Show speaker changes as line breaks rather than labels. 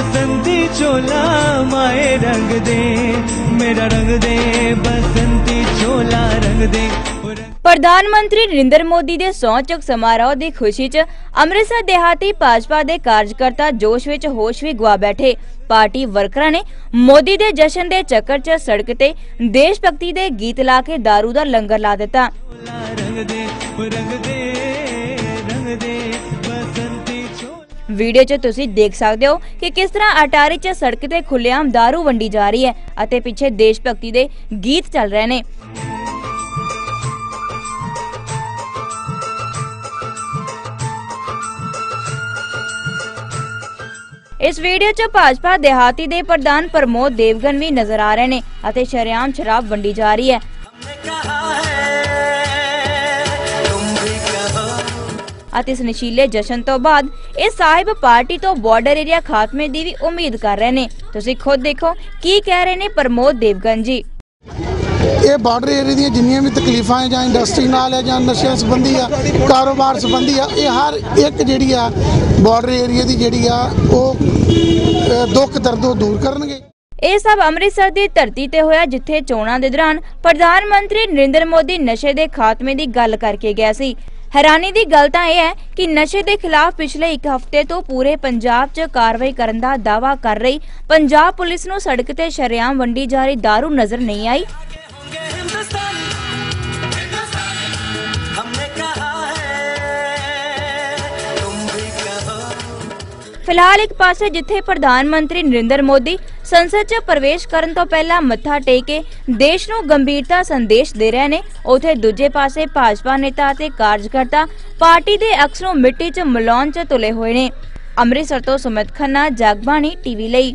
ਬਸੰਤੀ ਚੋਲਾ ਮਾਏ ਰੰਗ ਦੇ ਮੇਰਾ ਰੰਗ ਦੇ ਬਸੰਤੀ ਚੋਲਾ ਰੰਗ ਦੇ
ਪ੍ਰਧਾਨ ਮੰਤਰੀ ਨਰਿੰਦਰ ਮੋਦੀ ਦੇ ਸੌਂਚਕ ਸਮਾਰੋਹ ਦੀ ਖੁਸ਼ੀ 'ਚ ਅੰਮ੍ਰਿਤਸਰ ਦੇਹਾਤੀ ਭਾਜਪਾ ਦੇ ਕਾਰਜਕਰਤਾ ਜੋਸ਼ ਵਿੱਚ ਹੋਸ਼ ਵੀ ਗਵਾ ਬੈਠੇ। ਪਾਰਟੀ ਵਰਕਰਾਂ ਨੇ ਮੋਦੀ ਦੇ ਜਸ਼ਨ ਦੇ ਚੱਕਰ 'ਚ ਸੜਕ ਤੇ ਦੇਸ਼ ਭਗਤੀ ਦੇ ਗੀਤ ਲਾ ਕੇ ਦਾਰੂ ਦਾ ਲੰਗਰ ਲਾ ਦਿੱਤਾ। ਵੀਡੀਓ 'ਚ ਤੁਸੀਂ ਦੇਖ ਸਕਦੇ ਹੋ ਕਿ ਕਿਸ ਤਰ੍ਹਾਂ ਅਟਾਰੀ 'ਚ ਸੜਕ ਤੇ ਖੁੱਲ੍ਹੇਆਮ दारू ਵੰਡੀ ਜਾ ਰਹੀ ਹੈ ਅਤੇ ਪਿੱਛੇ ਦੇਸ਼ ਭਗਤੀ ਦੇ ਗੀਤ ਚੱਲ ਰਹੇ ਨੇ। ਇਸ ਵੀਡੀਓ 'ਚ ਭਾਜਪਾ ਦੇਹਾਤੀ ਦੇ ਪ੍ਰਧਾਨ ਪ੍ਰਮੋਦ ਦੇਵਗਨ ਵੀ ਨਜ਼ਰ ਆ ਰਹੇ ਨੇ ਅਤੇ ਸ਼ਰੇਆਮ ਸ਼ਰਾਬ ਵੰਡੀ ਜਾ ਰਹੀ ਹੈ। ਅਤੇ ਇਸ ਨਸ਼ੀਲੇ ਜਸ਼ਨ ਤੋਂ ਬਾਅਦ ਇਹ ਸਾਹਿਬ ਪਾਰਟੀ ਤੋਂ ਬਾਰਡਰ ਏਰੀਆ ਖਾਤਮੇ ਦੀ ਵੀ ਉਮੀਦ ਕਰ ਰਹੇ ਨੇ। ਤੁਸੀਂ ਖੁਦ ਦੇਖੋ ਕੀ ਕਹਿ ਰਹੇ ਨੇ ਪ੍ਰਮੋਦ ਦੇਵਗਨ ਜੀ।
ਇਹ ਬਾਰਡਰ ਏਰੀਆ ਦੀਆਂ ਜਿੰਨੀਆਂ ਵੀ ਤਕਲੀਫਾਂ ਹੈ ਜਾਂ ਇੰਡਸਟਰੀ ਨਾਲ ਹੈ ਜਾਂ ਨਸ਼ਿਆਂ ਸੰਬੰਧੀ ਆ ਕਾਰੋਬਾਰ ਸੰਬੰਧੀ ਆ ਇਹ ਹਰ ਇੱਕ ਜਿਹੜੀ ਆ ਬਾਰਡਰ ਏਰੀਆ ਦੀ ਜਿਹੜੀ ਆ ਉਹ ਅ, ਦੁੱਖ ਦਰਦ ਉਹ ਦੂਰ ਕਰਨਗੇ।
ਇਹ ਸਭ ਅੰਮ੍ਰਿਤਸਰ ਦੀ ਧਰਤੀ ਤੇ ਹੋਇਆ ਜਿੱਥੇ ਚੋਣਾਂ ਦੇ ਦੌਰਾਨ ਪ੍ਰਧਾਨ ਮੰਤਰੀ ਨਰਿੰਦਰ ਮੋਦੀ ਨਸ਼ੇ ਦੇ ਖਾਤਮੇ ਦੀ ਗੱਲ ਕਰਕੇ ਗਿਆ ਸੀ। ਹੈਰਾਨੀ ਦੀ ਗੱਲ ਤਾਂ ਇਹ ਹੈ ਕਿ ਨਸ਼ੇ ਦੇ ਖਿਲਾਫ ਪਿਛਲੇ ਇੱਕ ਹਫ਼ਤੇ ਤੋਂ ਪੂਰੇ ਪੰਜਾਬ 'ਚ ਕਾਰਵਾਈ ਕਰਨ ਦਾ ਦਾਵਾ ਕਰ ਰਹੀ ਪੰਜਾਬ ਪੁਲਿਸ ਨੂੰ ਸੜਕ ਤੇ ਸ਼ਰੇਆਮ ਵੰਡੀ ਜਾ ਰਹੀ ਦਾਰੂ ਨਜ਼ਰ ਨਹੀਂ ਆਈ। ਫਿਲਹਾਲ ਇੱਕ ਪਾਸੇ ਜਿੱਥੇ ਪ੍ਰਧਾਨ ਮੰਤਰੀ ਨਰਿੰਦਰ ਮੋਦੀ ਸੰਸਦ 'ਚ ਪ੍ਰਵੇਸ਼ ਕਰਨ ਤੋਂ ਪਹਿਲਾਂ ਮੱਥਾ ਟੇਕ ਕੇ ਦੇਸ਼ ਨੂੰ ਗੰਭੀਰਤਾ ਸੰਦੇਸ਼ ਦੇ ਰਹੇ ਨੇ, ਉਥੇ ਦੂਜੇ ਪਾਸੇ ਭਾਜਪਾ ਨੇਤਾ ਅਤੇ ਕਾਰਜਕਰਤਾ ਪਾਰਟੀ ਦੇ ਅਕਸ ਨੂੰ ਮਿੱਟੀ 'ਚ ਮਿਲਾਉਣ 'ਚ ਤੁਲੇ ਹੋਏ ਨੇ। ਅੰਮ੍ਰਿਤਸਰ ਤੋਂ ਸੁਮਿਤ ਖੰਨਾ, ਜਗਬਾਣੀ, ਟੀਵੀ ਲਈ।